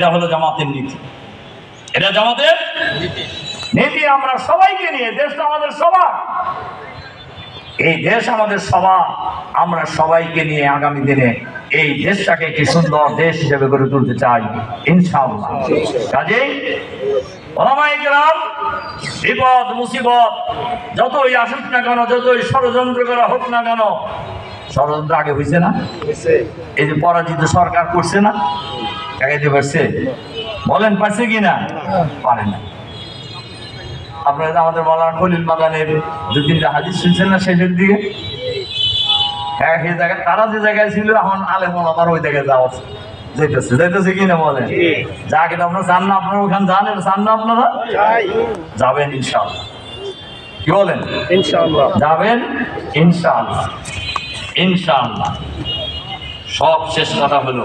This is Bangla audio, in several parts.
এটা হলো জামাতের নীতি। এটা জামাতের নীতি। আমরা সবাইকে নিয়ে দেশটা আমাদের সবার। এই দেশ আমাদের সবার। আমরা সবাইকে নিয়ে আগামী দিনে এই দেশটাকে একটি সুন্দর দেশ হিসেবে গড়ে তুলতে চাই ইনশাআল্লাহ। কাজেই বিপদ মুসিবত যতই আসুক না কেন যতই ষড়যন্ত্র করা হোক না কেন ষড়যন্ত্র আগে হয়েছে না? এই যে পরাজিত সরকার করছে না? ঠেকাইতে পারছে? বলেন পারছে কি না পারে না। আপনারা আমাদের মৌলানা খলিল মাদানের দু তিনটা হাদিস শুনছেন না শেষের দিকে? হ্যাঁ সেই জায়গায় তারা যে জায়গায় ছিল এখন আলেম আমার ওই জায়গায় যাওয়া উচিত। যাইতেছে। যাইতেছে কি না বলেন যা কিন্তু আপনারা চান না আপনারা ওখানে যান এটা চান না আপনারা? যাবেন ইনশাআল্লাহ। কি বলেন? ইনশাআল্লাহ। যাবেন ইনশাআল্লাহ। ইনশাআল্লাহ। সব শেষ কথা হলো।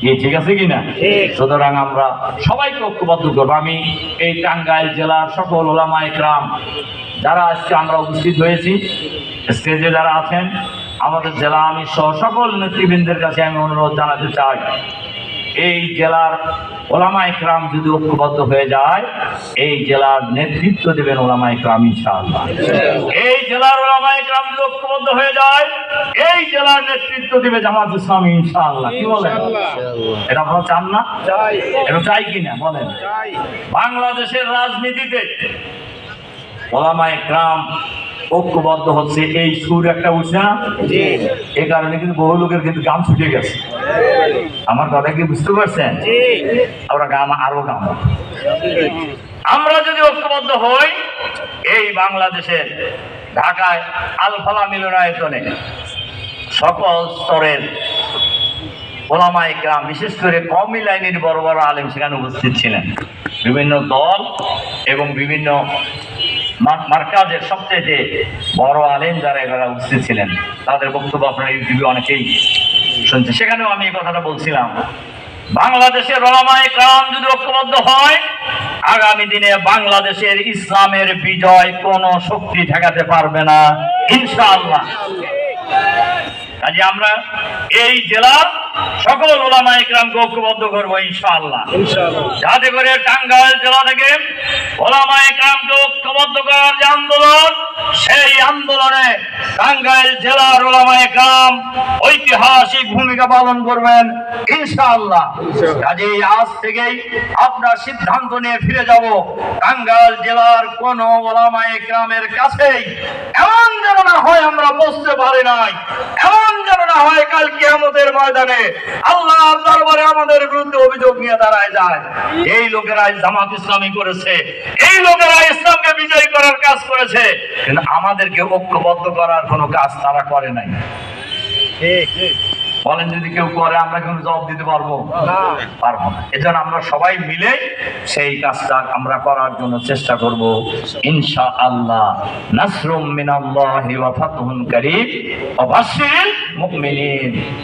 কি ঠিক আছে কিনা? সুতরাং আমরা সবাইকে ঐক্যবদ্ধ করব। আমি এই টাঙ্গাইল জেলার সকল ওলামা একরাম যারা আজকে আমরা উপস্থিত হয়েছি স্টেজে যারা আছেন আমাদের জেলা আমি সহ সকল নেতৃবৃন্দের কাছে আমি অনুরোধ জানাতে চাই এই জেলার ওলামা ইকরাম যদি ঐক্যবদ্ধ হয়ে যায় এই জেলার নেতৃত্ব দেবেন ওলামা ইকরাম ইনশাআল্লাহ। এই জেলার ওলামা ইকরাম যদি ঐক্যবদ্ধ হয়ে যায়। এই জেলার নেতৃত্ব দেবে জামাত ইসলামী ইনশাআল্লাহ। কি বলেন? এটা আপনারা চান না? এটা চাই কিনা? বলেন। বাংলাদেশের রাজনীতিতে ওলামা ইকরাম ঐক্যবদ্ধ হচ্ছে। এই সুর একটা উঠছে না? এই কারণে কিন্তু বহু লোকের কিন্তু গান ছুটে গেছে। আমার কথা কি বুঝতে পারছেন? জি। আমরা গান আরও গান আমরা যদি ঐক্যবদ্ধ হই এই বাংলাদেশের ঢাকায় আলফালা মিলনায়তনে সকল স্তরের ওলামা গ্রাম বিশেষ করে কমি লাইনের বড় বড় আলেম সেখানে উপস্থিত ছিলেন। বিভিন্ন দল এবং বিভিন্ন মার্কাজের সবচেয়ে যে বড় আলেম যারা এরা উপস্থিত ছিলেন, তাদের বক্তব্য আপনারা ইউটিউবে অনেকেই শুনছে সেখানেও আমি এই কথাটা বলছিলাম বাংলাদেশের ওলামায়ে কাম যদি ঐক্যবদ্ধ হয় আগামী দিনে বাংলাদেশের ইসলামের বিজয় কোন শক্তি ঠেকাতে পারবে না ইনশাআল্লাহ। কাজে আমরা এই জেলার সকল ওলামা ইকরামকে ঐক্যবদ্ধ করব ইনশাআল্লাহ। যাতে করে টাঙ্গাইল জেলা থেকে ওলামা ইকরামকে ঐক্যবদ্ধ করার যে আন্দোলনে টাঙ্গাইল জেলার ওলামা ইকরাম ঐতিহাসিক ভূমিকা পালন করবেন ইনশাআল্লাহ। কাজেই আজ থেকেই আপনার সিদ্ধান্ত নিয়ে ফিরে যাব টাঙ্গাইল জেলার কোন ওলামা ইকরামের কাছেই। এমন যেন না হয় আমরা বসতে পারি নাই এমন যেন না হয় কাল কিয়ামতের ময়দানে আল্লাহ দরবারে আমাদের বিরুদ্ধে অভিযোগ নিয়ে দাঁড়ায় যায়। এই লোকেরা জামাত ইসলামী করেছে এই লোকেরা কাজ করেছে আমাদেরকে ঐক্যবদ্ধ করার কোনো কাজ তারা করে নাই। বলেন যদি কেউ করে আমরা কিন্তু জবাব দিতে পারব? পারব না। এজন্য আমরা সবাই মিলে সেই কাজটা আমরা করার জন্য চেষ্টা করব। ইনশা আল্লাহ নাসরুম মিনাল্লাহি ওয়া ফাতহুন কারীম অবশ্যই মুমিনিন।